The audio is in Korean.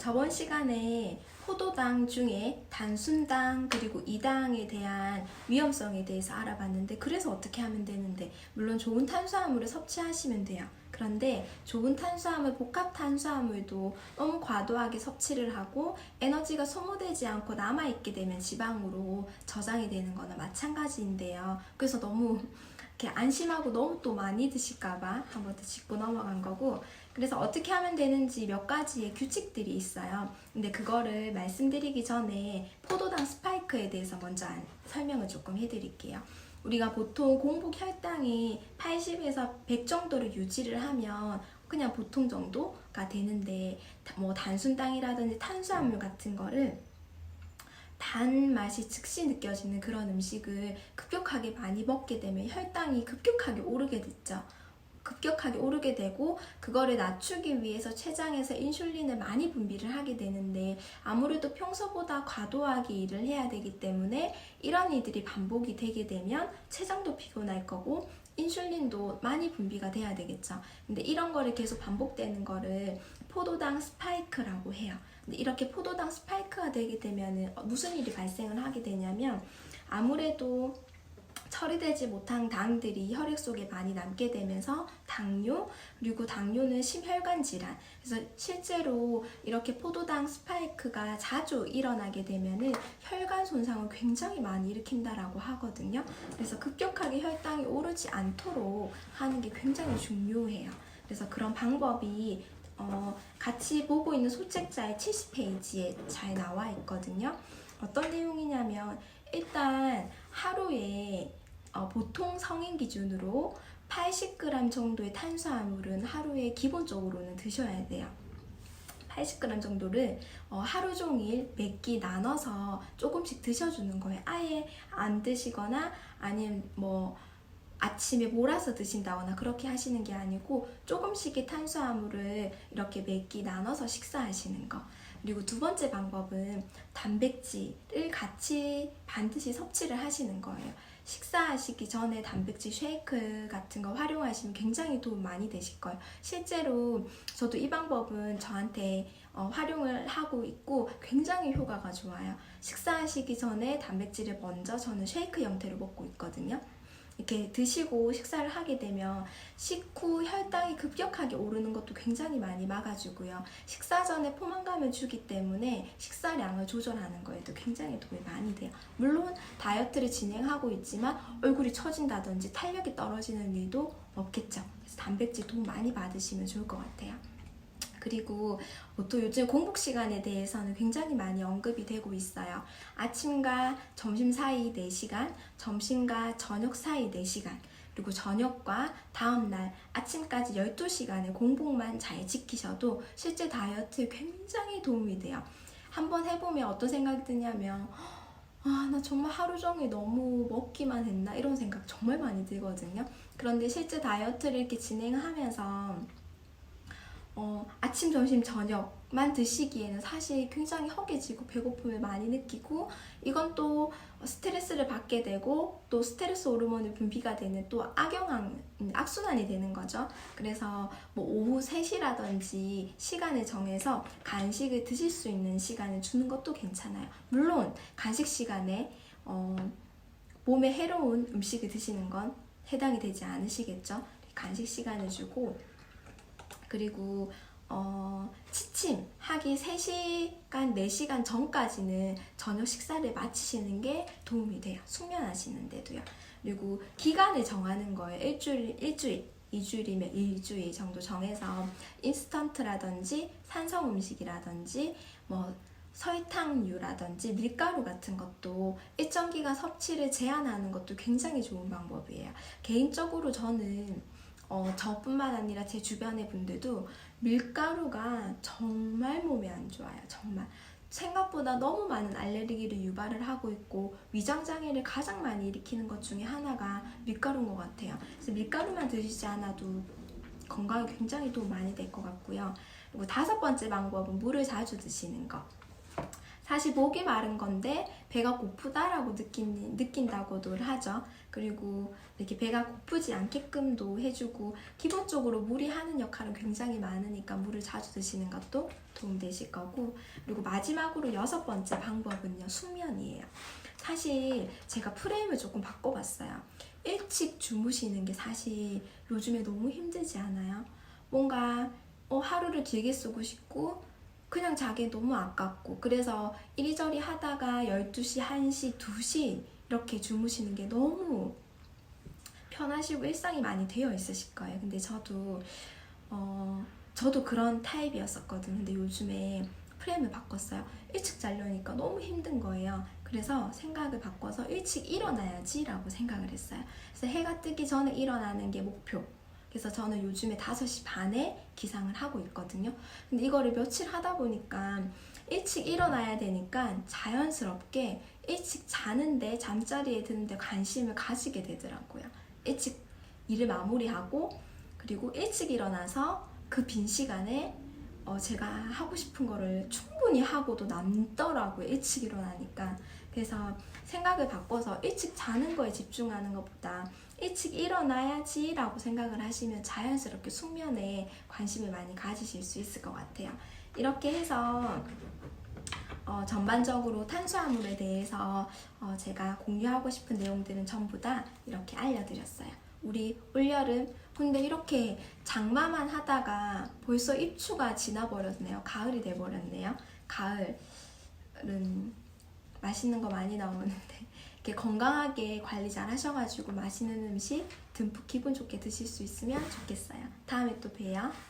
저번 시간에 포도당 중에 단순당 그리고 이당에 대한 위험성에 대해서 알아봤는데 그래서 어떻게 하면 되는데 물론 좋은 탄수화물을 섭취하시면 돼요. 그런데 좋은 탄수화물, 복합 탄수화물도 너무 과도하게 섭취를 하고 에너지가 소모되지 않고 남아있게 되면 지방으로 저장이 되는 거나 마찬가지인데요. 그래서 너무 이렇게 안심하고 너무 또 많이 드실까봐 한번 더 짚고 넘어간 거고 그래서 어떻게 하면 되는지 몇 가지의 규칙들이 있어요. 근데 그거를 말씀드리기 전에 포도당 스파이크에 대해서 먼저 안- 설명을 조금 해드릴게요. 우리가 보통 공복 혈당이 80에서 100 정도를 유지를 하면 그냥 보통 정도가 되는데 다- 뭐 단순당이라든지 탄수화물 같은 거를 단 맛이 즉시 느껴지는 그런 음식을 급격하게 많이 먹게 되면 혈당이 급격하게 오르게 됐죠. 급격하게 오르게 되고 그거를 낮추기 위해서 췌장에서 인슐린을 많이 분비를 하게 되는데 아무래도 평소보다 과도하게 일을 해야 되기 때문에 이런 일들이 반복이 되게 되면 췌장도 피곤할 거고 인슐린도 많이 분비가 돼야 되겠죠. 근데 이런 거를 계속 반복되는 거를 포도당 스파이크라고 해요. 근데 이렇게 포도당 스파이크가 되게 되면은 무슨 일이 발생을 하게 되냐면 아무래도 처리되지 못한 당들이 혈액 속에 많이 남게 되면서 당뇨 그리고 당뇨는 심혈관 질환 그래서 실제로 이렇게 포도당 스파이크가 자주 일어나게 되면은 혈관 손상을 굉장히 많이 일으킨다라고 하거든요. 그래서 급격하게 혈당이 오르지 않도록 하는 게 굉장히 중요해요. 그래서 그런 방법이 어, 같이 보고 있는 소책자의 70페이지에 잘 나와 있거든요. 어떤 내용이냐면 일단 하루에 어, 보통 성인 기준으로 80g 정도의 탄수화물은 하루에 기본적으로는 드셔야 돼요. 80g 정도를 어, 하루 종일 몇 끼 나눠서 조금씩 드셔주는 거예요. 아예 안 드시거나 아니면 뭐 아침에 몰아서 드신다거나 그렇게 하시는 게 아니고 조금씩의 탄수화물을 이렇게 몇끼 나눠서 식사하시는 거. 그리고 두 번째 방법은 단백질을 같이 반드시 섭취를 하시는 거예요. 식사하시기 전에 단백질 쉐이크 같은 거 활용하시면 굉장히 도움 많이 되실 거예요. 실제로 저도 이 방법은 저한테 어, 활용을 하고 있고 굉장히 효과가 좋아요. 식사하시기 전에 단백질을 먼저 저는 쉐이크 형태로 먹고 있거든요. 이렇게 드시고 식사를 하게 되면 식후 혈당이 급격하게 오르는 것도 굉장히 많이 막아주고요. 식사 전에 포만감을 주기 때문에 식사량을 조절하는 거에도 굉장히 도움이 많이 돼요. 물론 다이어트를 진행하고 있지만 얼굴이 처진다든지 탄력이 떨어지는 일도 없겠죠. 그래서 단백질 도움 많이 받으시면 좋을 것 같아요. 그리고 또 요즘 공복 시간에 대해서는 굉장히 많이 언급이 되고 있어요. 아침과 점심 사이 4시간, 점심과 저녁 사이 4시간, 그리고 저녁과 다음날 아침까지 12시간의 공복만 잘 지키셔도 실제 다이어트에 굉장히 도움이 돼요. 한번 해보면 어떤 생각이 드냐면 아, 나 정말 하루 종일 너무 먹기만 했나? 이런 생각 정말 많이 들거든요. 그런데 실제 다이어트를 이렇게 진행하면서 어, 아침, 점심, 저녁만 드시기에는 사실 굉장히 허기지고 배고픔을 많이 느끼고 이건 또 스트레스를 받게 되고 또 스트레스 호르몬이 분비가 되는 또 악영향, 음, 악순환이 되는 거죠. 그래서 뭐 오후 3시라든지 시간을 정해서 간식을 드실 수 있는 시간을 주는 것도 괜찮아요. 물론 간식 시간에 어, 몸에 해로운 음식을 드시는 건 해당이 되지 않으시겠죠. 간식 시간을 주고 그리고 어, 취침 하기 3시간, 4시간 전까지는 저녁 식사를 마치시는 게 도움이 돼요. 숙면하시는데도요. 그리고 기간을 정하는 거예요. 일주일, 일주일, 2주일이면 일주일 정도 정해서 인스턴트라든지 산성 음식이라든지 뭐 설탕류라든지 밀가루 같은 것도 일정 기간 섭취를 제한하는 것도 굉장히 좋은 방법이에요. 개인적으로 저는 어, 저뿐만 아니라 제 주변의 분들도 밀가루가 정말 몸에 안 좋아요. 정말. 생각보다 너무 많은 알레르기를 유발을 하고 있고 위장 장애를 가장 많이 일으키는 것 중에 하나가 밀가루인 것 같아요. 그래서 밀가루만 드시지 않아도 건강에 굉장히 도움 많이 될 것 같고요. 그리고 다섯 번째 방법은 물을 자주 드시는 거. 사실 목이 마른 건데 배가 고프다라고 느낀, 느낀다고도 하죠. 그리고 이렇게 배가 고프지 않게끔도 해주고 기본적으로 물이 하는 역할은 굉장히 많으니까 물을 자주 드시는 것도 도움되실 거고 그리고 마지막으로 여섯 번째 방법은요 숙면이에요. 사실 제가 프레임을 조금 바꿔봤어요. 일찍 주무시는 게 사실 요즘에 너무 힘들지 않아요? 뭔가 어, 하루를 길게 쓰고 싶고 그냥 자기 너무 아깝고 그래서 이리저리 하다가 12시, 1시, 2시 이렇게 주무시는 게 너무 편하시고 일상이 많이 되어 있으실 거예요. 근데 저도 어 저도 그런 타입이었었거든요. 근데 요즘에 프레임을 바꿨어요. 일찍 자려니까 너무 힘든 거예요. 그래서 생각을 바꿔서 일찍 일어나야지라고 생각을 했어요. 그래서 해가 뜨기 전에 일어나는 게 목표. 그래서 저는 요즘에 5시 반에 기상을 하고 있거든요. 근데 이거를 며칠 하다 보니까 일찍 일어나야 되니까 자연스럽게 일찍 자는데 잠자리에 드는데 관심을 가지게 되더라고요. 일찍 일을 마무리하고 그리고 일찍 일어나서 그 빈 시간에 어, 제가 하고 싶은 거를 충분히 하고도 남더라고요. 일찍 일어나니까. 그래서 생각을 바꿔서 일찍 자는 거에 집중하는 것보다 일찍 일어나야지 라고 생각을 하시면 자연스럽게 숙면에 관심을 많이 가지실 수 있을 것 같아요. 이렇게 해서 어, 전반적으로 탄수화물에 대해서 어, 제가 공유하고 싶은 내용들은 전부 다 이렇게 알려드렸어요. 우리 올여름 근데 이렇게 장마만 하다가 벌써 입추가 지나버렸네요. 가을이 돼버렸네요. 가을은 맛있는 거 많이 나오는데 이렇게 건강하게 관리 잘 하셔가지고 맛있는 음식 듬뿍 기분 좋게 드실 수 있으면 좋겠어요. 다음에 또 봬요.